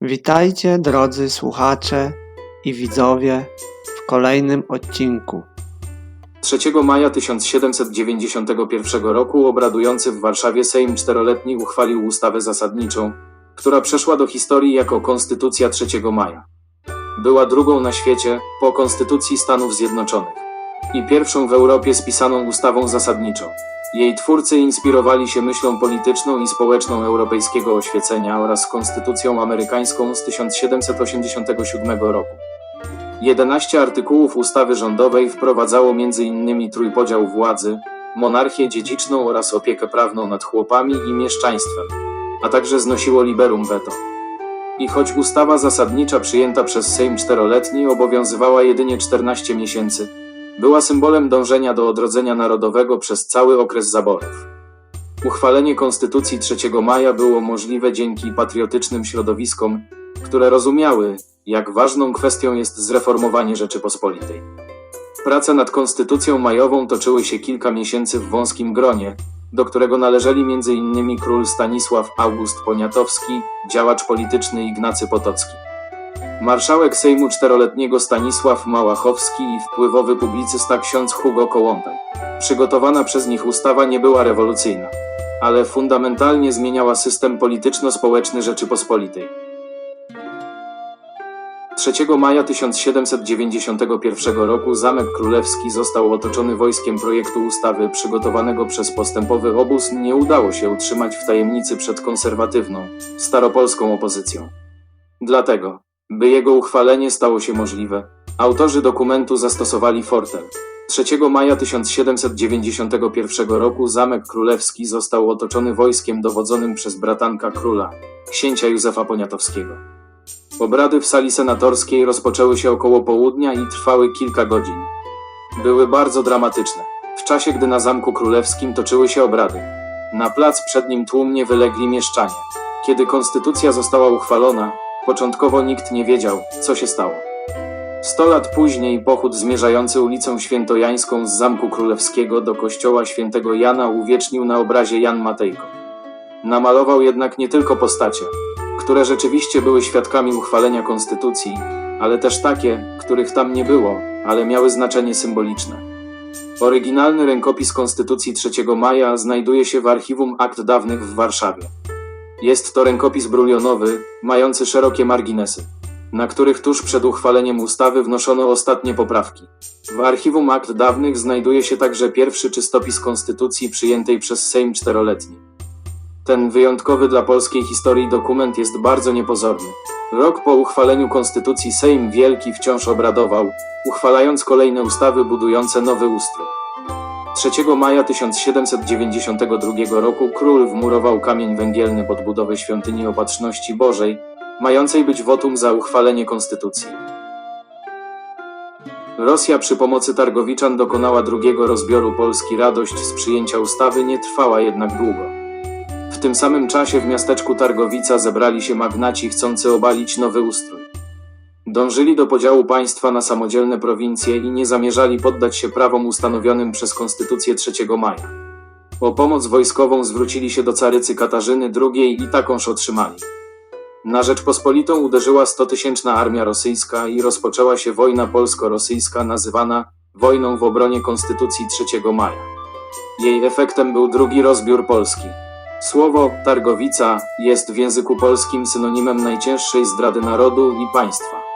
Witajcie drodzy słuchacze i widzowie w kolejnym odcinku. 3 maja 1791 roku obradujący w Warszawie Sejm Czteroletni uchwalił ustawę zasadniczą, która przeszła do historii jako Konstytucja 3 maja. Była drugą na świecie po Konstytucji Stanów Zjednoczonych i pierwszą w Europie spisaną ustawą zasadniczą. Jej twórcy inspirowali się myślą polityczną i społeczną europejskiego oświecenia oraz Konstytucją amerykańską z 1787 roku. 11 artykułów ustawy rządowej wprowadzało m.in. trójpodział władzy, monarchię dziedziczną oraz opiekę prawną nad chłopami i mieszczaństwem, a także znosiło liberum veto. I choć ustawa zasadnicza przyjęta przez Sejm czteroletni obowiązywała jedynie 14 miesięcy, była symbolem dążenia do odrodzenia narodowego przez cały okres zaborów. Uchwalenie Konstytucji 3 maja było możliwe dzięki patriotycznym środowiskom, które rozumiały, jak ważną kwestią jest zreformowanie Rzeczypospolitej. Prace nad Konstytucją majową toczyły się kilka miesięcy w wąskim gronie, do którego należeli m.in. król Stanisław August Poniatowski, działacz polityczny Ignacy Potocki. Marszałek Sejmu Czteroletniego Stanisław Małachowski i wpływowy publicysta ksiądz Hugo Kołłątaj. Przygotowana przez nich ustawa nie była rewolucyjna, ale fundamentalnie zmieniała system polityczno-społeczny Rzeczypospolitej. 3 maja 1791 roku Zamek Królewski został otoczony wojskiem projektu ustawy przygotowanego przez postępowy obóz nie udało się utrzymać w tajemnicy przed konserwatywną, staropolską opozycją. Dlatego, by jego uchwalenie stało się możliwe, autorzy dokumentu zastosowali fortel. 3 maja 1791 roku Zamek Królewski został otoczony wojskiem dowodzonym przez bratanka króla, księcia Józefa Poniatowskiego. Obrady w sali senatorskiej rozpoczęły się około południa i trwały kilka godzin. Były bardzo dramatyczne. W czasie, gdy na Zamku Królewskim toczyły się obrady, na plac przed nim tłumnie wylegli mieszczanie. Kiedy konstytucja została uchwalona, początkowo nikt nie wiedział, co się stało. Sto lat później pochód zmierzający ulicą Świętojańską z Zamku Królewskiego do kościoła świętego Jana uwiecznił na obrazie Jan Matejko. Namalował jednak nie tylko postacie, które rzeczywiście były świadkami uchwalenia konstytucji, ale też takie, których tam nie było, ale miały znaczenie symboliczne. Oryginalny rękopis Konstytucji 3 maja znajduje się w archiwum akt dawnych w Warszawie. Jest to rękopis brulionowy, mający szerokie marginesy, na których tuż przed uchwaleniem ustawy wnoszono ostatnie poprawki. W archiwum akt dawnych znajduje się także pierwszy czystopis Konstytucji przyjętej przez Sejm czteroletni. Ten wyjątkowy dla polskiej historii dokument jest bardzo niepozorny. Rok po uchwaleniu Konstytucji Sejm Wielki wciąż obradował, uchwalając kolejne ustawy budujące nowy ustrój. 3 maja 1792 roku król wmurował kamień węgielny pod budowę świątyni Opatrzności Bożej, mającej być wotum za uchwalenie konstytucji. Rosja przy pomocy Targowiczan dokonała drugiego rozbioru Polski. Radość z przyjęcia ustawy nie trwała jednak długo. W tym samym czasie w miasteczku Targowica zebrali się magnaci chcący obalić nowy ustrój. Dążyli do podziału państwa na samodzielne prowincje i nie zamierzali poddać się prawom ustanowionym przez Konstytucję 3 maja. O pomoc wojskową zwrócili się do carycy Katarzyny II i takąż otrzymali. Na Rzeczpospolitą uderzyła 100-tysięczna armia rosyjska i rozpoczęła się wojna polsko-rosyjska nazywana wojną w obronie Konstytucji 3 maja. Jej efektem był drugi rozbiór Polski. Słowo targowica jest w języku polskim synonimem najcięższej zdrady narodu i państwa.